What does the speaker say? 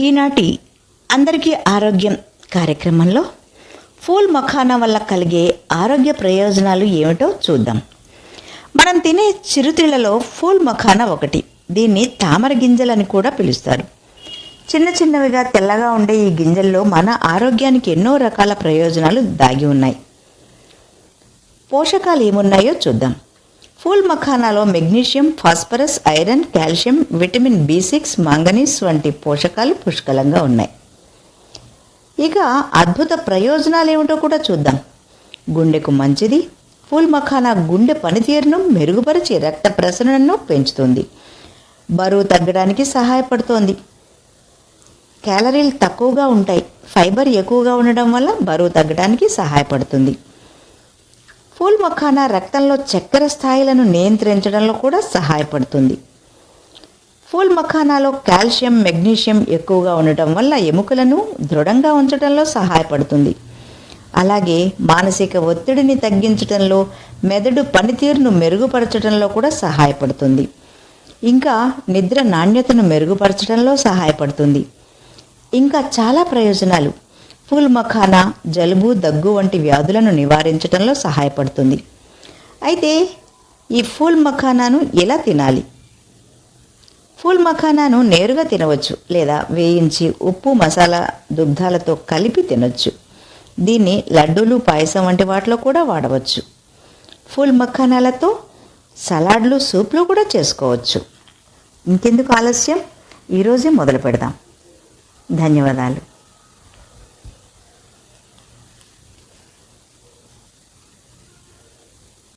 ఈనాటి అందరికీ ఆరోగ్యం కార్యక్రమంలో ఫూల్ మఖానా వల్ల కలిగే ఆరోగ్య ప్రయోజనాలు ఏమిటో చూద్దాం. మనం తినే చిరుతిళ్ళలో ఫూల్ మఖానా ఒకటి. దీన్ని తామర గింజలని కూడా పిలుస్తారు. చిన్న చిన్నవిగా తెల్లగా ఉండే ఈ గింజల్లో మన ఆరోగ్యానికి ఎన్నో రకాల ప్రయోజనాలు దాగి ఉన్నాయి. పోషకాలు ఏమున్నాయో చూద్దాం. Pool మఖానాలో magnesium phosphorus iron calcium vitamin B six manganese వంటి పోషకాలు పుష్కలంగా ఉన్నాయి. ఇక అద్భుత ప్రయోజనాలు ఏమిటో కూడా చూద్దాం. గుండెకు మంచిది పూల్ మఖానా గుండె పనితీరును మెరుగుపరిచి రక్త ప్రసరణను పెంచుతుంది. బరువు తగ్గడానికి సహాయపడుతోంది. క్యాలరీలు తక్కువగా ఉంటాయి. ఫైబర్ ఎక్కువగా ఉండడం వల్ల బరువు తగ్గడానికి సహాయపడుతుంది. పూల్ మఖానా రక్తంలో చక్కెర స్థాయిలను నియంత్రించడంలో కూడా సహాయపడుతుంది. ఫూల్ మఖానాలో కాల్షియం మెగ్నీషియం ఎక్కువగా ఉండటం వల్ల ఎముకలను దృఢంగా ఉంచడంలో సహాయపడుతుంది. అలాగే మానసిక ఒత్తిడిని తగ్గించడంలో మెదడు పనితీరును మెరుగుపరచడంలో కూడా సహాయపడుతుంది. ఇంకా నిద్ర నాణ్యతను మెరుగుపరచడంలో సహాయపడుతుంది. ఇంకా చాలా ప్రయోజనాలు. ఫుల్ మఖానా జలుబు దగ్గు వంటి వ్యాధులను నివారించడంలో సహాయపడుతుంది. అయితే ఈ ఫూల్ మఖానాను ఎలా తినాలి? ఫూల్ మఖానాను నేరుగా తినవచ్చు లేదా వేయించి ఉప్పు మసాలా దుగ్ధాలతో కలిపి తినొచ్చు. దీన్ని లడ్డూలు పాయసం వంటి వాటిలో కూడా వాడవచ్చు. ఫూల్ మఖానాలతో సలాడ్లు సూప్లు కూడా చేసుకోవచ్చు. ఇంకెందుకు ఆలస్యం? ఈరోజే మొదలు పెడదాం. ధన్యవాదాలు.